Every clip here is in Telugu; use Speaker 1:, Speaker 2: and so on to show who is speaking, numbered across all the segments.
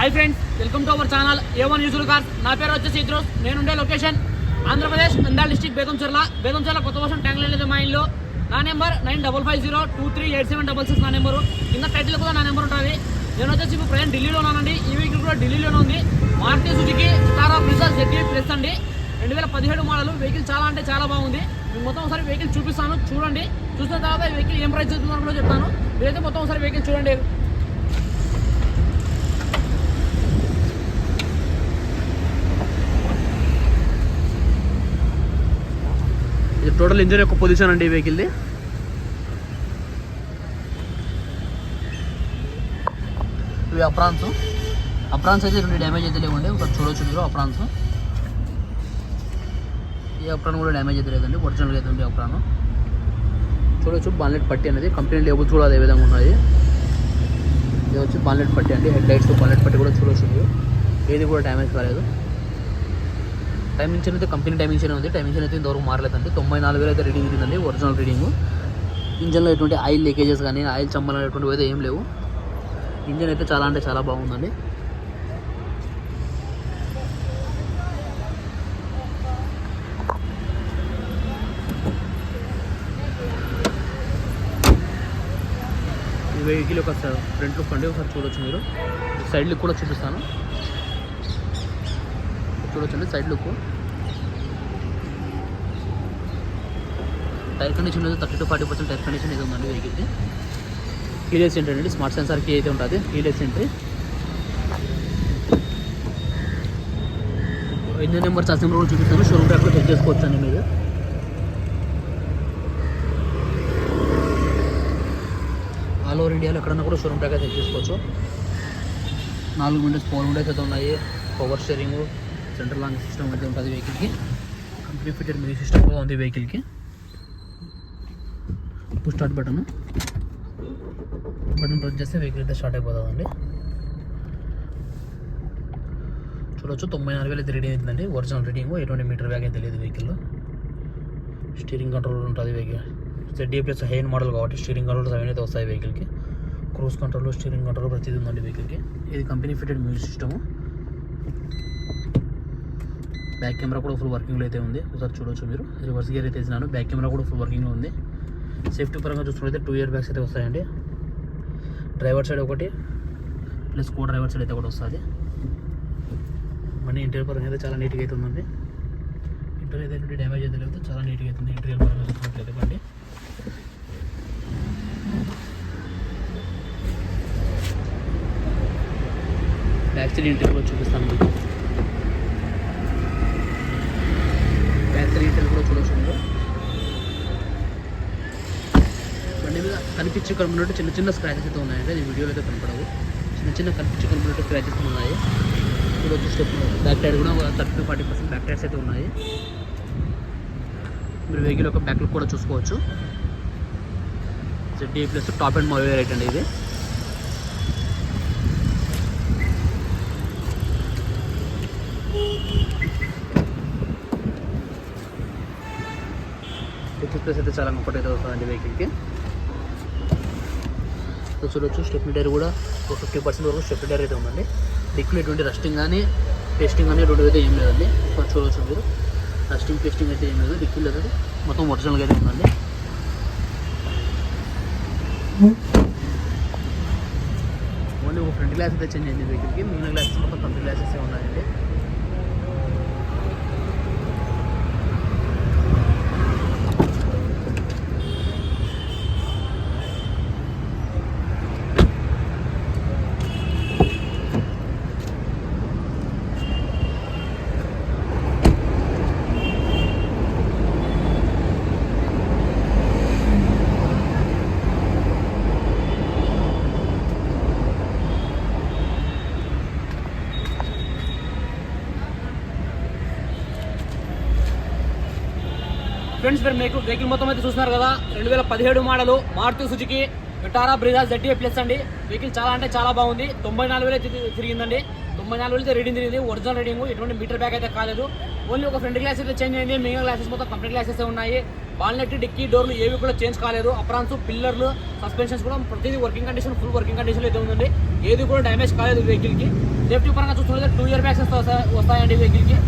Speaker 1: Hi friends welcome to our channel A one used car నా పేరు వచ్చేసి ఇద్రోస్. నేనుండే లొకేషన్ ఆంధ్రప్రదేశ్ నంద్యాల డిస్టిక్ బేతంచెర్ల బేతంచెర్ల కొత్త వర్షం ట్యాంక్ లేదు మా ఇల్లు. నా number nine double five zero two three eight seven double six నా నెంబరు కింద టైటిల్ కూడా నా నెంబర్ ఉంటుంది. నేను వచ్చేసి ఇప్పుడు ప్రజెంట్ ఢిల్లీలో ఉన్నానండి. ఈ వీక్ కూడా ఢిల్లీలోనే ఉంది. Maruti Suzuki star of result ZDi plus అండి. రెండు వేల పదిహేడు మోడల్ వెహికల్ చాలా అంటే చాలా బాగుంది. మీకు మొత్తం ఒకసారి వెహికల్ చూపిస్తాను చూడండి. చూసిన తర్వాత వెహికల్ ఏం ప్రైస్ అవుతుందో కూడా చెప్తాను. మీరైతే మొత్తం ఒకసారి వెహికల్ చూడండి. ఇది టోటల్ ఇంజిన్ యొక్క పొజిషన్ అండి ఈ వెహికల్ది ఇవి అప్రాన్స్. అప్రాన్స్ అయితే రెండు డ్యామేజ్ అయితే లేవండి. ఒకసారి చూడొచ్చు మీరు అప్రాన్స్. ఈ అప్రాన్ కూడా డ్యామేజ్ అయితే లేదండి. ఒరిజినల్గా అయితే ఉంది అప్రాన్. చూడొచ్చు బాన్లెట్ పట్టి అనేది. కంపెనీ లేబుల్స్ కూడా అదే విధంగా ఉన్నాయి. ఇది వచ్చి బాన్లెట్ పట్టి అండి. హెడ్ లైట్స్ బాన్లెట్ పట్టి కూడా చూడొచ్చు మీరు. ఏది కూడా డ్యామేజ్ కాలేదు. టైమింగ్షన్ అయితే కంపెనీ టైమింగ్ ఉంది. టైమింగ్ అయితే ఇంతవరకు మారలేదండి. తొంభై నాలుగు వేలు అయితే రీడింగ్ ఇచ్చిందండి ఒరిజినల్ రీడింగ్ ఇంజన్లో ఎటువంటి ఆయిల్ లీకేజెస్ కానీ ఆయిల్ చంబలు అనేటువంటివి అయితే ఏం లేవు. ఇంజన్ అయితే చాలా అంటే చాలా బాగుందండి. వెహికల్ ఒక ఫ్రంట్ లుక్ అండి. ఒకసారి చూడొచ్చు మీరు. సైడ్ లుక్ కూడా చూపిస్తాను. చూడొచ్చండి సైడ్ లుక్ టైర్ కండిషన్ అయితే thirty to forty percent tyre condition అయితే ఉందండి వెహికల్కి. కీలెస్ ఎంట్రీ అండి స్మార్ట్ సెన్సార్ కీ అయితే ఉంటుంది keyless entry engine number charge number కూడా చూపిస్తాను షోరూమ్ ట్రాక్లో చెక్ చేసుకోవచ్చు అండి మీరు. ఆల్ ఓవర్ ఇండియాలో ఎక్కడన్నా కూడా షోరూమ్ ట్రాక్ అయితే చెక్ చేసుకోవచ్చు. నాలుగు విండోస్ ఫోర్ విండోస్ అయితే ఉన్నాయి. Power steering central lock system అయితే ఉంటుంది వెహికల్కి కంపెనీ ఫిటెడ్ మ్యూజిక్ సిస్టమ్ కూడా ఉంది వెహికల్కి ఇప్పుడు స్టార్ట్ బటన్ బటన్ ప్రెస్ చేస్తే వెహికల్ అయితే స్టార్ట్ అయిపోతుందండి. చూడొచ్చు తొంభై నాలుగు వేలు అయితే రీడింగ్ అవుతుందండి ఒరిజినల్ రీడింగ్ ఎటువంటి మీటర్ బ్యాగ్ అయితే లేదు వెహికల్లో స్టీరింగ్ కంట్రోల్ ఉంటుంది vehicle ZDi plus high end model కాబట్టి స్టీరింగ్ కంట్రోల్స్ అవన్నీ అయితే వస్తాయి వెహికల్కి క్రూజ్ కంట్రోల్ స్టీరింగ్ కంట్రోల్ ప్రతిదీ ఉందండి వెహికల్కి ఇది company fitted music system back camera కూడా ఫుల్ వర్కింగ్లో అయితే ఉంది. ఒకసారి చూడొచ్చు మీరు. రివర్స్ గేర్ అయితే వేసినాను. బ్యాక్ కెమెరా కూడా ఫుల్ వర్కింగ్లో ఉంది. సేఫ్టీ పరంగా చూసుకుంటే టూ ఇయర్ బ్యాగ్స్ అయితే వస్తాయండి. డ్రైవర్ సైడ్ ఒకటి ప్లస్ కో డ్రైవర్ సైడ్ అయితే కూడా వస్తుంది. మనీ ఇంటీరియర్ పరంగా అయితే చాలా నీట్గా అయితే ఉందండి. ఇంటీరియర్ అయితే డ్యామేజ్ అయితే లేదు. చాలా నీట్గా అవుతుంది ఇంటీరియర్ పరంగా చూసుకున్నట్లయితే బండి బ్యాక్ సైడ్ ఇంటీరియర్ కూడా చూపిస్తాను మీకు బ్యాక్ సైడ్ ఇంటీరియర్ కూడా చూడొచ్చు మీరు బండి మీద కనిపించే కనుకున్నట్టు చిన్న చిన్న స్క్రాచెస్ అయితే ఉన్నాయండి. అది వీడియోలో అయితే కనపడవు. చిన్న చిన్న కనిపించే కనుకున్నట్టు స్క్రాచెస్ ఉన్నాయి. ఇప్పుడు స్టెప్ బ్యాక్ టైర్ కూడా thirty to forty percent back tyres అయితే ఉన్నాయి. మీరు వెహికల్ యొక్క బ్యాక్ లుక్ కూడా చూసుకోవచ్చు. జెడ్డీ ప్లస్ టాప్ అండ్ మోవే రైట్ అండి ఇది. ప్లస్ ప్లేస్ అయితే చాలా కంఫర్ట్ అయితే వస్తుందండి వెహికల్కి ఇక్కడ చూడొచ్చు స్టెప్ని టైర్ కూడా ఒక ఫిఫ్టీ పర్సెంట్ వరకు స్టెప్నీ టైర్ అయితే ఉందండి. డిక్లో ఎటువంటి రస్టింగ్ కానీ టెస్టింగ్ కానీ ఎటువంటి అయితే ఏం లేదండి. చూడవచ్చు మీరు. రస్టింగ్ టెస్టింగ్ అయితే ఏం లేదు. డిక్కీలు లేదు మొత్తం ఒరిజినల్గా అయితే ఉందండి. ఓన్లీ ఒక ఫ్రంట్ గ్లాస్ అయితే చేంజ్ అయింది వెహికల్కి మిగిలిన గ్లాసెస్ మొత్తం ఫ్రంట్ గ్లాసెస్ ఉన్నాయండి ఫ్రెండ్స్ మీరు మీకు వెహికల్ మొత్తం అయితే చూస్తున్నారు కదా. రెండు వేల పదిహేడు model Maruti Suzuki Vitara Brezza ZDi plus అండి. వెహికల్ చాలా అంటే చాలా బాగుంది. తొంభై నాలుగు వేలు తిరిగిందండి. తొంభై నాలుగు వేలు అయితే రీడింగ్ తిరిగింది. ఒరిజినల్ రీడింగ్ ఎటువంటి మీటర్ బ్యాగ్ అయితే కాలేదు. ఓన్లీ ఒక ఫ్రంట్ గ్లాస్ అయితే చేంజ్ అయింది. మిగతా గ్లాసెస్ మొత్తం కంప్లీట్ గ్లాసెస్ ఉన్నాయి. బాల్నెట్ డిక్కీ డోర్లు ఏవి కూడా చేంజ్ కాలేదు. అప్రాన్స్ పిల్లర్లు సస్పెన్షన్స్ కూడా ప్రతిదీ working condition full working condition అయితే ఉందండి. ఏది కూడా డ్యామేజ్ కాలేదు వెహికల్కి సేఫ్టీ పరంగా చూసుకుంటే టూ ఇయర్ బ్యాగ్స్ వస్తాయండి వెహికల్కి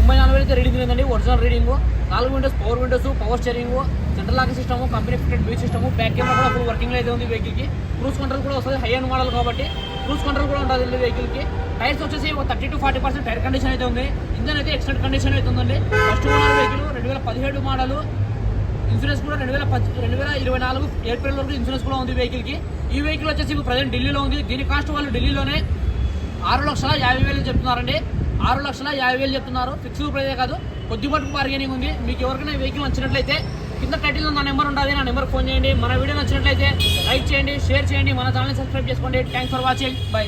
Speaker 1: ముంబై తొంభై నాలుగు వేలకి రీడింగ్ ఉందండి ఒరిజినల్ రీడింగ్ నాలుగు windows power windows power steering central lock system company fitted B system back camera కూడా ఫుల్ వర్కింగ్ అయితే ఉంది వెహికల్కి క్రూజ్ కంట్రోల్ కూడా వస్తుంది హై అండ్ మోడల్ కాబట్టి క్రూజ్ కంట్రోల్ కూడా ఉంటుంది వెహికల్కి టైర్స్ వచ్చేసి ఒక thirty to forty percent tyre condition అయితే ఉంది. ఇంజన్ అయితే ఎక్సలెంట్ కండిషన్ అయితే ఉందండి. ఫస్ట్ మోడల్ వెహికల్ రెండు వేల పదిహేడు మోడల్ ఇన్సూరెన్స్ కూడా రెండు వేల రెండు వేల ఇరవై నాలుగు ఏప్రిల్ వరకు ఇన్సూరెన్స్ కూడా ఉంది వెహికల్కి ఈ వెహికల్ వచ్చేసి ఇప్పుడు ప్రజెంట్ ఢిల్లీలో ఉంది. దీని కాస్ట్ వాళ్ళు ఢిల్లీలోనే ఆరు లక్షల యాభై వేలు చెప్తున్నారండి. ఆరు లక్షల యాభై వేలు చెప్తున్నారు. ఫిక్స్డ్ ప్రైజే కాదు కొద్దిపాటు బార్గెనింగ్ ఉంది. మీకు ఎవరికైనా వెహికల్ నచ్చినట్లయితే కింద టైటిల్లో నా నెంబర్ ఉంటుంది నా నెంబర్ ఫోన్ చేయండి. మన వీడియో నచ్చినట్లయితే లైక్ చేయండి షేర్ చేయండి. మన ఛానల్ సబ్స్క్రైబ్ చేసుకోండి. Thanks for watching bye